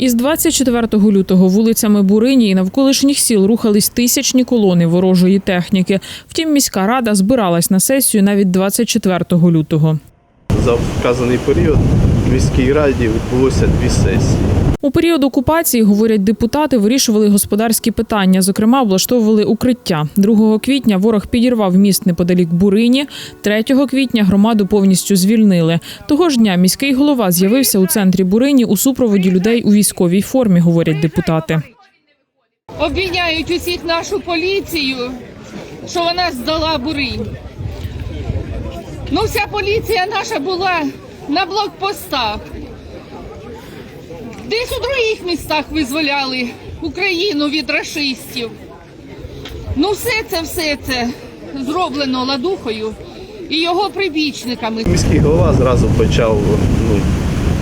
Із 24 лютого вулицями Бурині і навколишніх сіл рухались тисячні колони ворожої техніки. Втім, міська рада збиралась на сесію навіть 24 лютого. За вказаний період в міській раді відбулося дві сесії. У період окупації, говорять депутати, вирішували господарські питання. Зокрема, облаштовували укриття. 2 квітня ворог підірвав міст неподалік Бурині. 3 квітня громаду повністю звільнили. Того ж дня міський голова з'явився у центрі Бурині у супроводі людей у військовій формі, говорять депутати. обвиняють усіх нашу поліцію, що вона здала буринь. Ну, вся поліція наша була на блокпостах. Десь у других містах визволяли Україну від рашистів. Ну, все це, все це зроблено ладухою і його прибічниками. Міський голова зразу почав ну,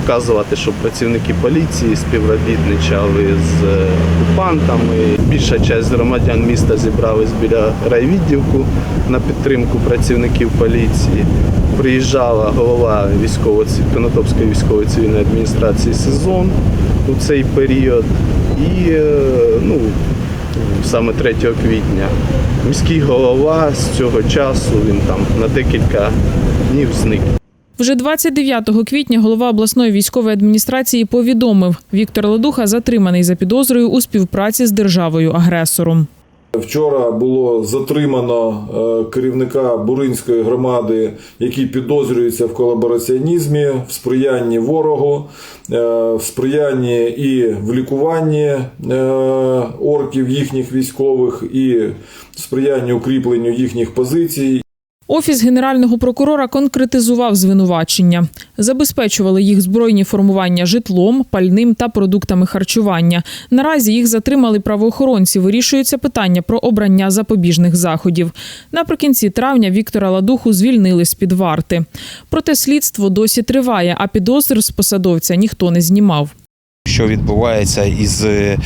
вказувати, що працівники поліції співробітничали з е, окупантами. Більша частина громадян міста зібрались біля райвідділку на підтримку працівників поліції. Приїжджала голова військово військової цивільної адміністрації сезон у цей період. І е, ну, саме 3 квітня. Міський голова з цього часу він там на декілька днів зник. Вже 29 квітня голова обласної військової адміністрації повідомив, Віктор Ладуха затриманий за підозрою у співпраці з державою агресором. Вчора було затримано е, керівника Буринської громади, який підозрюється в колабораціонізмі, в сприянні ворогу, е, в сприянні і в лікуванні е, орків їхніх військових, і в сприянні укріпленню їхніх позицій. Офіс генерального прокурора конкретизував звинувачення. Забезпечували їх збройні формування житлом, пальним та продуктами харчування. Наразі їх затримали правоохоронці. Вирішується питання про обрання запобіжних заходів. Наприкінці травня Віктора Ладуху звільнили з під варти. Проте слідство досі триває, а підозр з посадовця ніхто не знімав. що відбувається із е,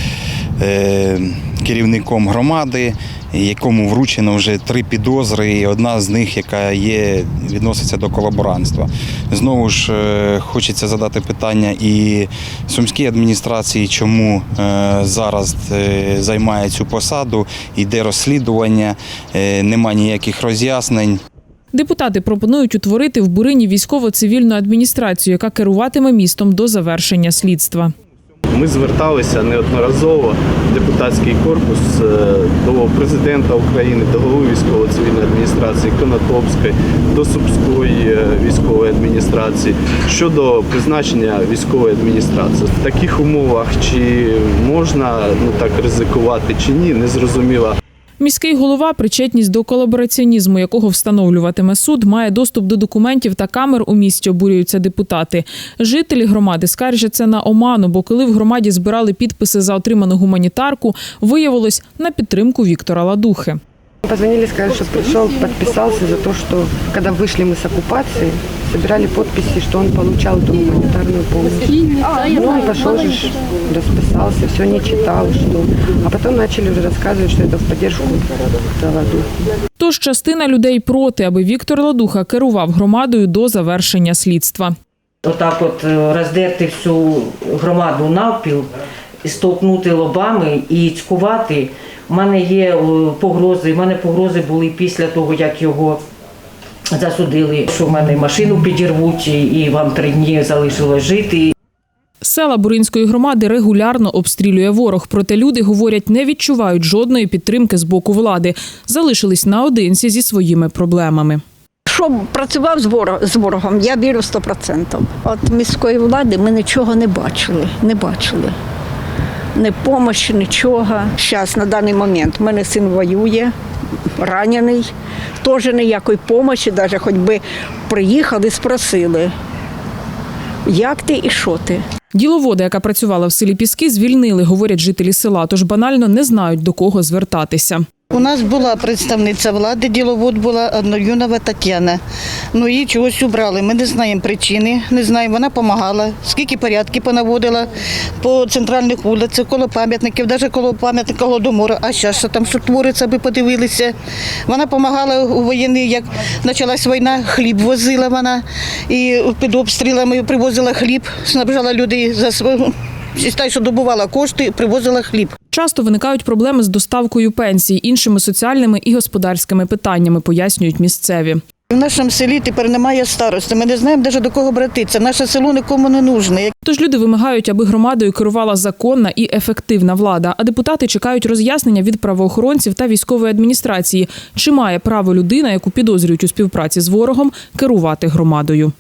керівником громади, якому вручено вже три підозри, і одна з них, яка є, відноситься до колаборантства. Знову ж е, хочеться задати питання і сумській адміністрації, чому е, зараз е, займає цю посаду, йде розслідування, е, нема ніяких роз'яснень. Депутати пропонують утворити в Бурині військово-цивільну адміністрацію, яка керуватиме містом до завершення слідства. Ми зверталися неодноразово депутатський корпус е, до президента України, до голови військово-цивільної адміністрації Конотопської, до Сумської е, військової адміністрації щодо призначення військової адміністрації. В таких умовах чи можна ну так ризикувати, чи ні, не зрозуміло. Міський голова, причетність до колабораціонізму, якого встановлюватиме суд, має доступ до документів та камер у місті. Обурюються депутати. Жителі громади скаржаться на оману, бо коли в громаді збирали підписи за отриману гуманітарку, виявилось на підтримку Віктора Ладухи. Позвонили, сказали, что пришел, подписался за то, что когда вышли мы с оккупации, собирали подписи, что он получал эту гуманитарную помощь. Ну, он пошел же, ж, расписался, все не читал, что... А потом начали уже рассказывать, что это в поддержку Голоду. Тож частина людей проти, аби Віктор Ладуха керував громадою до завершення слідства. Отак от е, роздерти всю громаду навпіл, і стовкнути лобами і цькувати. У мене є е, погрози. У мене погрози були після того, як його засудили, що в мене машину підірвуть і вам три дні залишилось жити. Села Буринської громади регулярно обстрілює ворог. Проте люди говорять, не відчувають жодної підтримки з боку влади. Залишились наодинці зі своїми проблемами. Щоб працював з ворогом, я вірю 100%. От міської влади ми нічого не бачили, не бачили. Ні помощі, нічого. Зараз, на даний момент, в мене син воює, ранений, теж ніякої допомоги, навіть хоч би приїхали, спросили, як ти і що ти. Діловода, яка працювала в селі Піски, звільнили, говорять жителі села, тож банально не знають до кого звертатися. У нас була представниця влади, діловод була Одноюнова Тетяна. Ну її чогось убрали. Ми не знаємо причини, не знаємо. Вона допомагала, скільки порядки понаводила по центральних вулицях, коло пам'ятників, навіть коло пам'ятника Голодомору. А зараз що там що твориться, аби подивилися. Вона допомагала у воєнний, як почалась війна, хліб возила вона і під обстрілами привозила хліб, снабжала людей за свого. Сістай, що добувала кошти, привозила хліб. Часто виникають проблеми з доставкою пенсій, іншими соціальними і господарськими питаннями, пояснюють місцеві. В нашому селі тепер немає старости. Ми не знаємо навіть до кого братитися. Наше село нікому не нужне. Тож люди вимагають, аби громадою керувала законна і ефективна влада. А депутати чекають роз'яснення від правоохоронців та військової адміністрації, чи має право людина, яку підозрюють у співпраці з ворогом, керувати громадою.